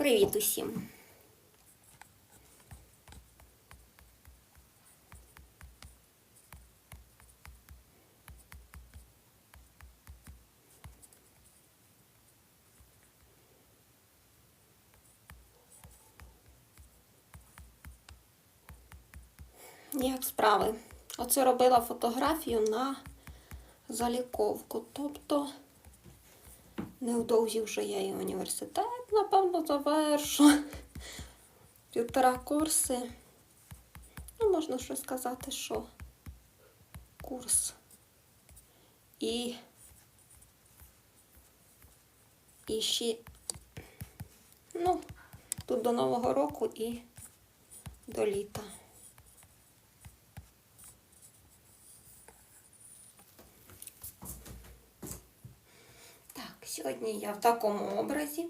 Привіт усім! Як справи? Оце робила фотографію на заліковку. Тобто невдовзі вже я і університет, напевно, завершу. Півтора курси. Ну, можна щось сказати, що курс. І, і ще, ну, тут до Нового року і до літа. Так, сьогодні я в такому образі.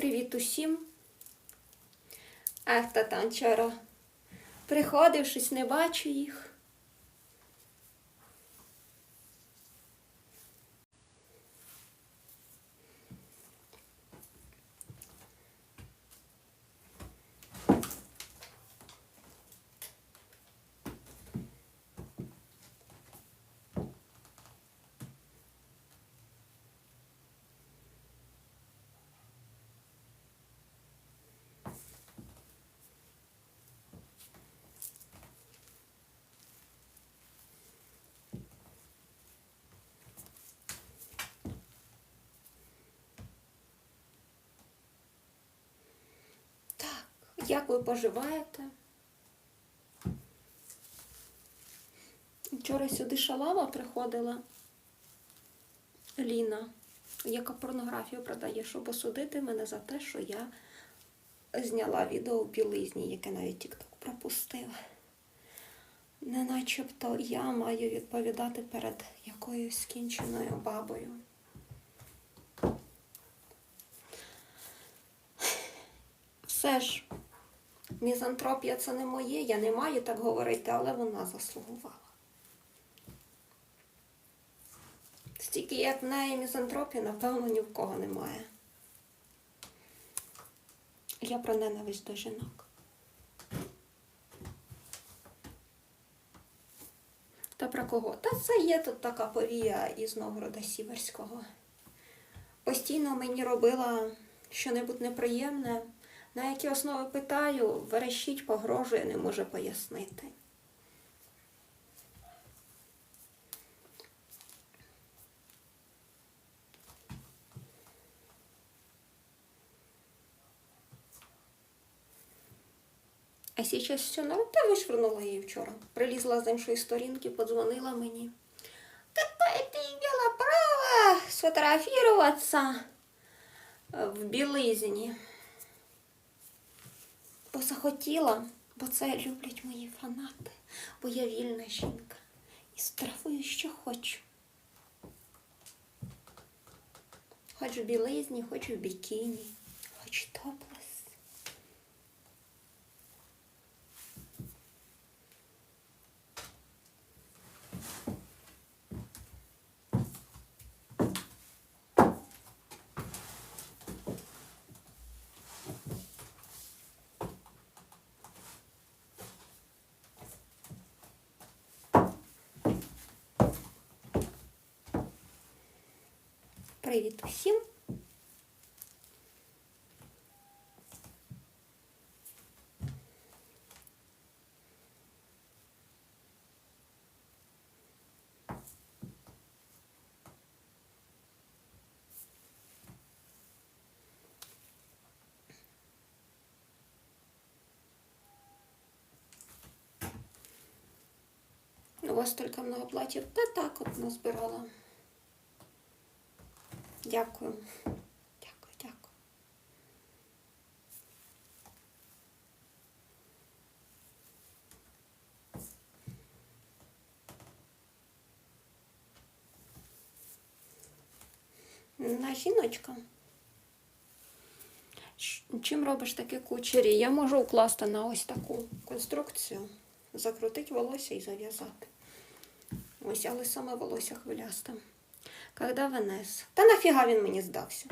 Привіт усім. Ах, та там приходив, щось не бачу їх. Так, як ви поживаєте? Вчора сюди шалава приходила Ліна, яка порнографію продає, щоб осудити мене за те, що я зняла відео в білизні, яке навіть TikTok пропустив. Не начебто я маю відповідати перед якоюсь скінченою бабою. Все ж, мізантропія це не моє, я не маю так говорити, але вона заслугувала. Стільки як в неї мізантропії, напевно, ні в кого немає. Я про ненависть до жінок. Та про кого? Та це є тут така повія із Новгорода Сіверського. Постійно мені робила щонебудь неприємне, на які основи питаю, верещить, погрожує, не може пояснити. А сейчас все на та вишвернула її вчора. Прилізла з іншої сторінки, подзвонила мені. Какое ты имела право сфотографироваться в білизні? Бо захотіла, бо це люблять мої фанати, бо я вільна жінка. І страфую, що хочу. Хоч в білизні, хоч в бікіні, хоч топлес. Привіт усім! У вас столько много платьев. Та так от назбирала. Дякую. Дякую, дякую. На жіночка. Чим робиш такі кучері? Я можу укласти на ось таку конструкцію, закрутити волосся і зав'язати. Ось, але саме волосся хвилясте. Когда винес? Та нафіга він мені здався?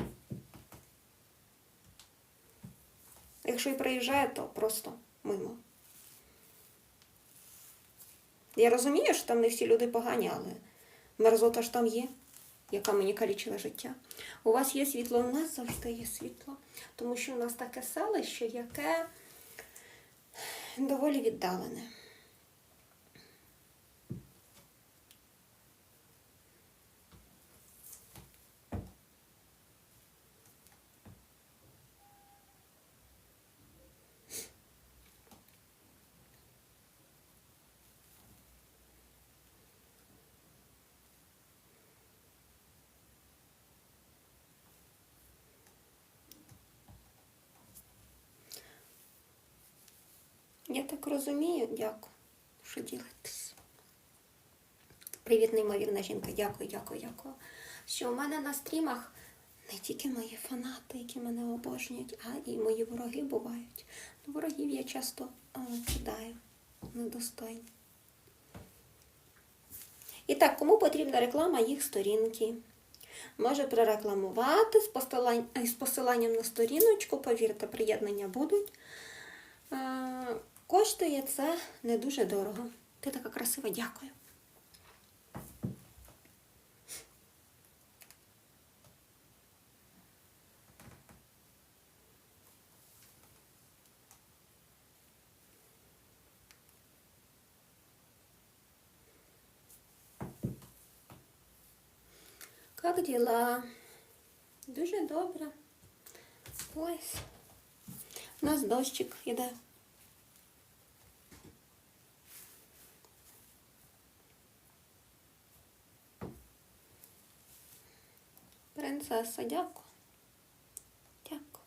Якщо і приїжджає, то просто мимо. Я розумію, що там не всі люди погані, але мерзота ж там є, яка мені калічила життя. У вас є світло, у нас завжди є світло, тому що у нас таке селище, яке доволі віддалене. Я так розумію, дякую, що ділитесь. Привіт, неймовірна жінка. Дякую, дякую, дякую. Що у мене на стрімах не тільки мої фанати, які мене обожнюють, а і мої вороги бувають. Ну, Ворогів я часто е, кидаю недостойні. І так, кому потрібна реклама їх сторінки? Може прорекламувати з, е, посиланням на сторіночку, повірте, приєднання будуть. Коштує це не дуже дорого. Ти така красива, дякую. Как дела? Дуже добре. Ось. У нас дощик іде. Принцеса, дякую. Дякую.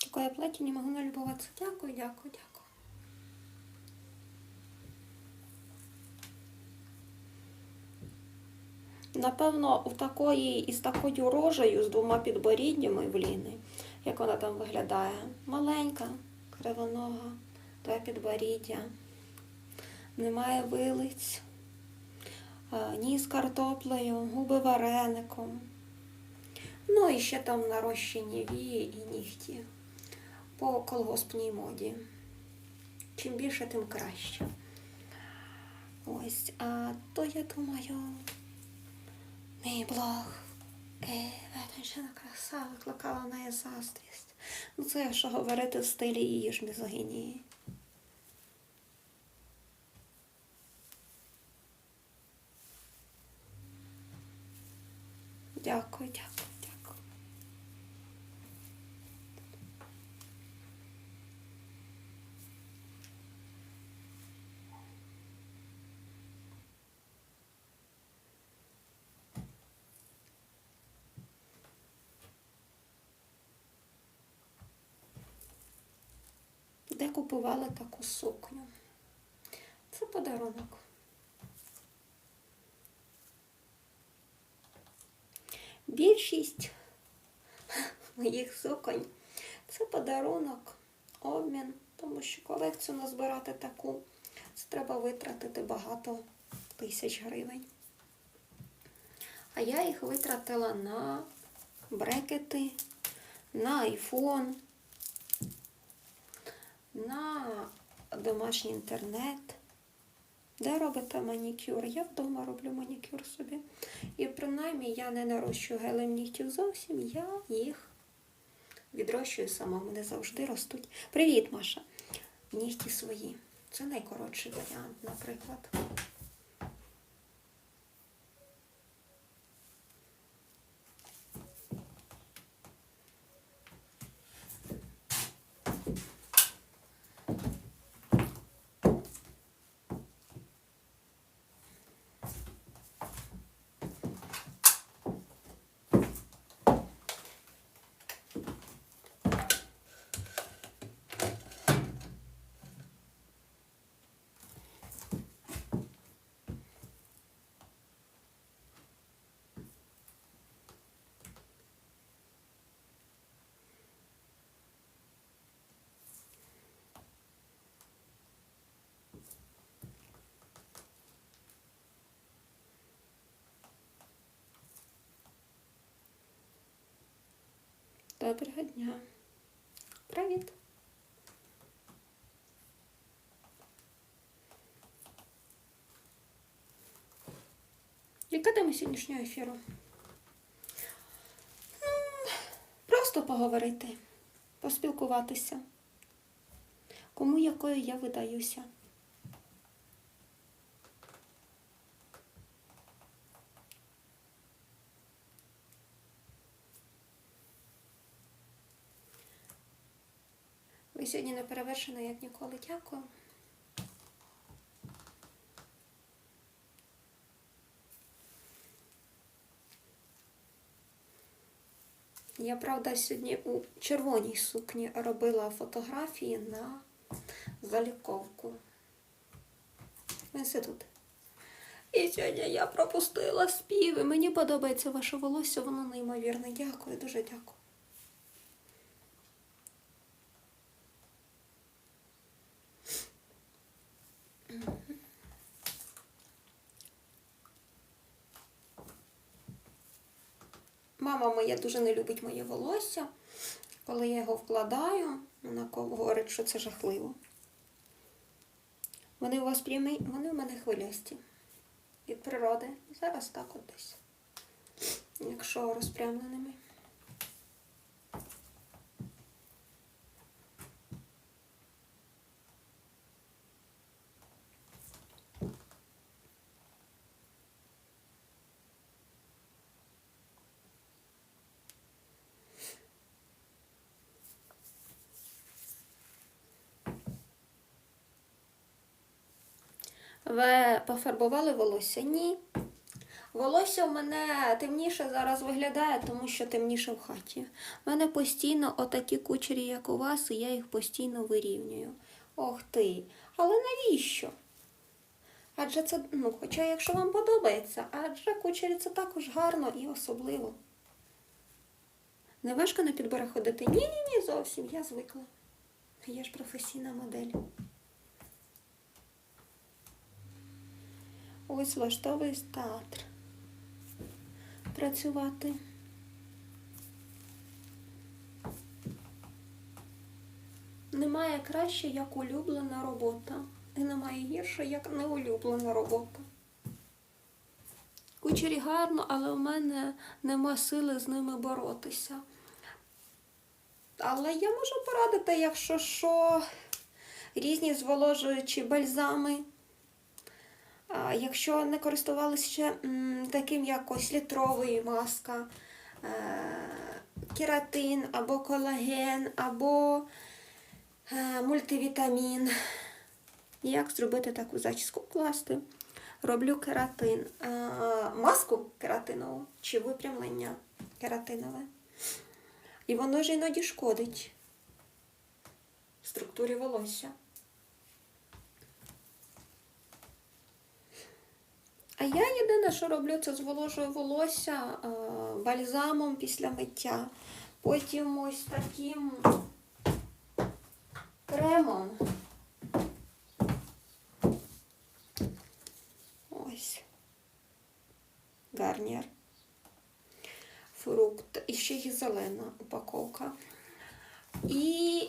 Такое платье не могу налюбоваться. Дякую, дякую, дякую. Напевно, у такої із такою рожею з двома підборіднями в Ліни, як вона там виглядає, маленька, кривонога, твоє підборіддя, немає вилиць, ніс картоплею, губи вареником. Ну і ще там нарощені вії і нігті по колгоспній моді. Чим більше, тим краще. Ось, а то я думаю. Мій блог. Женщина краса викликала неї заздрість. Ну це якщо говорити в стилі її ж мізогінії. Дякую, дякую, дякую. Де купувала таку сукню? Це подарунок. Більшість моїх суконь це подарунок, обмін, тому що колекцію назбирати таку, це треба витратити багато тисяч гривень. А я їх витратила на брекети, на айфон, на домашній інтернет. Де робите манікюр? Я вдома роблю манікюр собі. І принаймні я не нарощую гелем нігтів зовсім, я їх відрощую сама. Вони завжди ростуть. Привіт, Маша! Нігті свої. Це найкоротший варіант, наприклад. Доброго дня. Привіт. Яка тема сьогоднішнього ефіру? Просто поговорити, поспілкуватися. Кому якою я видаюся. Ви сьогодні не перевершена, як ніколи. Дякую. Я, правда, сьогодні у червоній сукні робила фотографії на заліковку інститут. І сьогодні я пропустила співи. Мені подобається ваше волосся, воно неймовірне. Дякую, дуже дякую. Мама моя дуже не любить моє волосся. Коли я його вкладаю, вона говорить, що це жахливо. Вони у вас прямі, вони в мене хвилясті. Від природи. Зараз так от десь. Якщо розпрямленими. Ви пофарбували волосся? Ні. Волосся у мене темніше зараз виглядає, тому що темніше в хаті. У мене постійно отакі кучері, як у вас, і я їх постійно вирівнюю. Ох ти. Але навіщо? Адже це, ну, хоча якщо вам подобається, адже кучері це також гарно і особливо. Не важко на підбори ходити? Ні, ні, ні, зовсім. Я звикла. Я ж професійна модель. Ось влаштовуюсь в театр. Працювати. Немає краще, як улюблена робота. І немає гірше, як неулюблена робота. Кучері гарно, але у мене нема сили з ними боротися. Але я можу порадити, якщо що, різні зволожуючі бальзами. Якщо не користувалися ще таким як ось маска, е, кератин або колаген, або е, мультивітамін. Як зробити таку зачіску? Класти. Роблю кератин. Маску кератинову чи випрямлення кератинове. І воно ж іноді шкодить структурі волосся. А я єдине, що роблю, це зволожую волосся е, бальзамом після миття. Потім ось таким кремом. Ось. Гарнір. Фрукт. І ще є зелена упаковка. І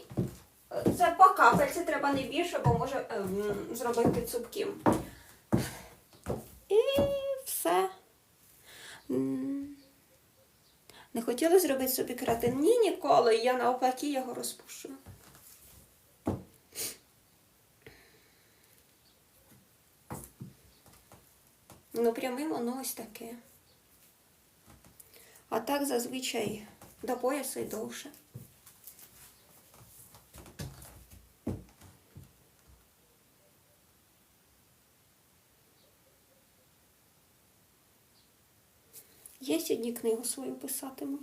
це по капельці треба не більше, бо може ем, зробити цупким. Все. Не хотіла зробити собі кератин? Ні, ніколи. Я навпаки його розпушую. Ну, прямим воно ось таке. А так зазвичай до пояса і довше. Я сьогодні книгу свою писатиму.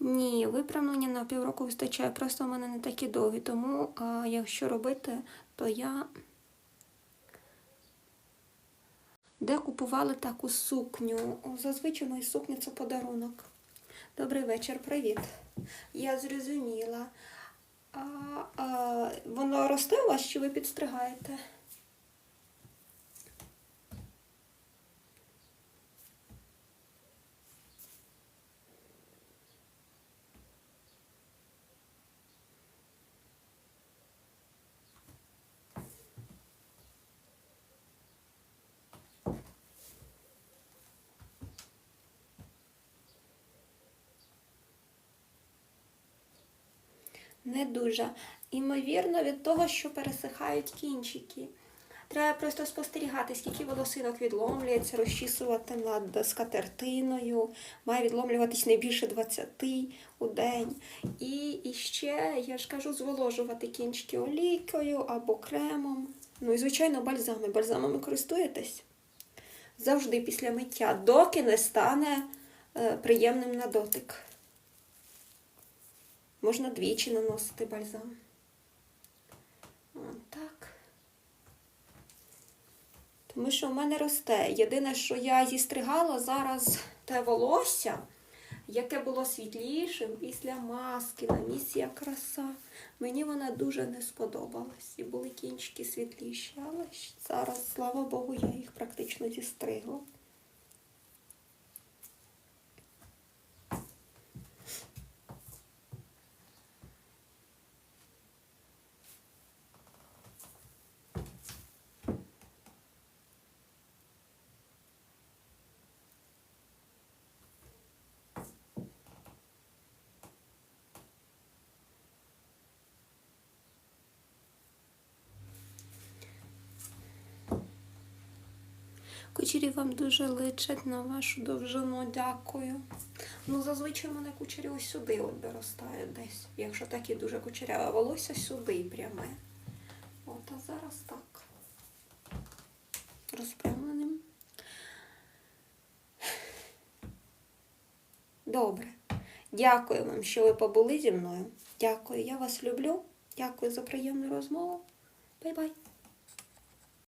Ні, виправлення на півроку вистачає, просто в мене не такі довгі, тому а, якщо робити, то я де купували таку сукню. Зазвичай мої сукні це подарунок. Добрий вечір, привіт. Я зрозуміла. А, а, воно росте у вас чи ви підстригаєте? Не дуже. Імовірно, від того, що пересихають кінчики. Треба просто спостерігати, скільки волосинок відломлюється, розчісувати над скатертиною. Має відломлюватись не більше 20 у день. І, і ще, я ж кажу, зволожувати кінчики олійкою або кремом. Ну і, звичайно, бальзами. Бальзамами користуєтесь завжди після миття, доки не стане е, приємним на дотик. Можна двічі наносити бальзам. От так. Тому що в мене росте. Єдине, що я зістригала зараз те волосся, яке було світлішим після маски на місія краса. Мені вона дуже не сподобалась. І були кінчики світліші. Але зараз, слава Богу, я їх практично зістригла. Кучері вам дуже личать на вашу довжину, дякую. Ну, зазвичай у мене кучері ось сюди от доростають десь. Якщо такі дуже кучеряве волосся, сюди пряме. От, а зараз так. Розпрямленим. Добре. Дякую вам, що ви побули зі мною. Дякую, я вас люблю. Дякую за приємну розмову. Бай-бай.